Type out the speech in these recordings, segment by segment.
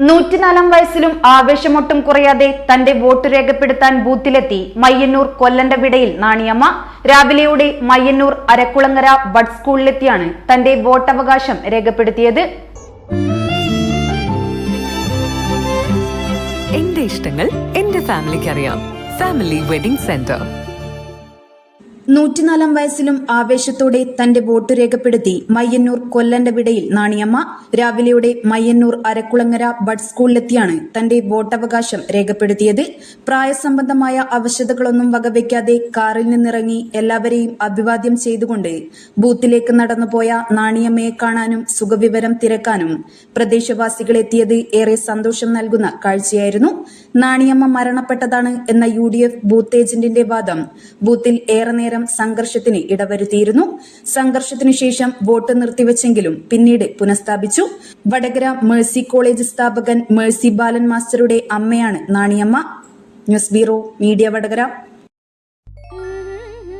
നൂറ്റിനാലാം വയസ്സിലും ആവേശമൊട്ടും കുറയാതെ തന്റെ വോട്ട് രേഖപ്പെടുത്താൻ ബൂത്തിലെത്തി മയ്യന്നൂർ കൊല്ലന്റെ വിടയിൽ നാണിയമ്മ. രാവിലെയോടെ മയ്യന്നൂർ അരക്കുളങ്ങര ബഡ് സ്കൂളിലെത്തിയാണ് തന്റെ വോട്ടവകാശം രേഖപ്പെടുത്തിയത്. എന്റെ ഇഷ്ടങ്ങൾ എന്റെ ഫാമിലിക്ക് അറിയാം ഫാമിലി വെഡിംഗ് സെന്റർ. നൂറ്റിനാലാം വയസ്സിലും ആവേശത്തോടെ തന്റെ വോട്ട് രേഖപ്പെടുത്തി മയ്യന്നൂർ കൊല്ലന്റെ വിടയിൽ നാണിയമ്മ രാവിലെയോടെ മയ്യന്നൂർ അരക്കുളങ്ങര ബഡ് സ്കൂളിലെത്തിയാണ് തന്റെ വോട്ടവകാശം രേഖപ്പെടുത്തിയത്. പ്രായസംബന്ധമായ അവശതകളൊന്നും വകവയ്ക്കാതെ കാറിൽ നിന്നിറങ്ങി എല്ലാവരെയും അഭിവാദ്യം ചെയ്തുകൊണ്ട് ബൂത്തിലേക്ക് നടന്നുപോയ നാണിയമ്മയെ കാണാനും സുഖവിവരം തിരക്കാനും പ്രദേശവാസികൾ പ്രദേശവാസികളെത്തിയത് ഏറെ സന്തോഷം നൽകുന്ന കാഴ്ചയായിരുന്നു. നാണിയമ്മ മരണപ്പെട്ടതാണ് എന്ന യു ബൂത്ത് ഏജന്റിന്റെ വാദം. ബൂത്തിൽ ഏറെ നേരം സംഘർഷത്തിന് ഇടവരുത്തിയിരുന്നു. സംഘർഷത്തിനു ശേഷം വോട്ട് നിർത്തിവെച്ചെങ്കിലും പിന്നീട് പുനഃസ്ഥാപിച്ചു. വടകര മേഴ്സി കോളേജ് സ്ഥാപകൻ മേഴ്സി ബാലൻ മാസ്റ്ററുടെ അമ്മയാണ് Naniyamma. News bureau media Vadakara.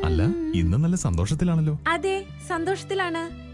അല്ല ഇന്ന് നല്ല സന്തോഷത്തിലാണല്ലോ. അതെ സന്തോഷത്തിലാണ്.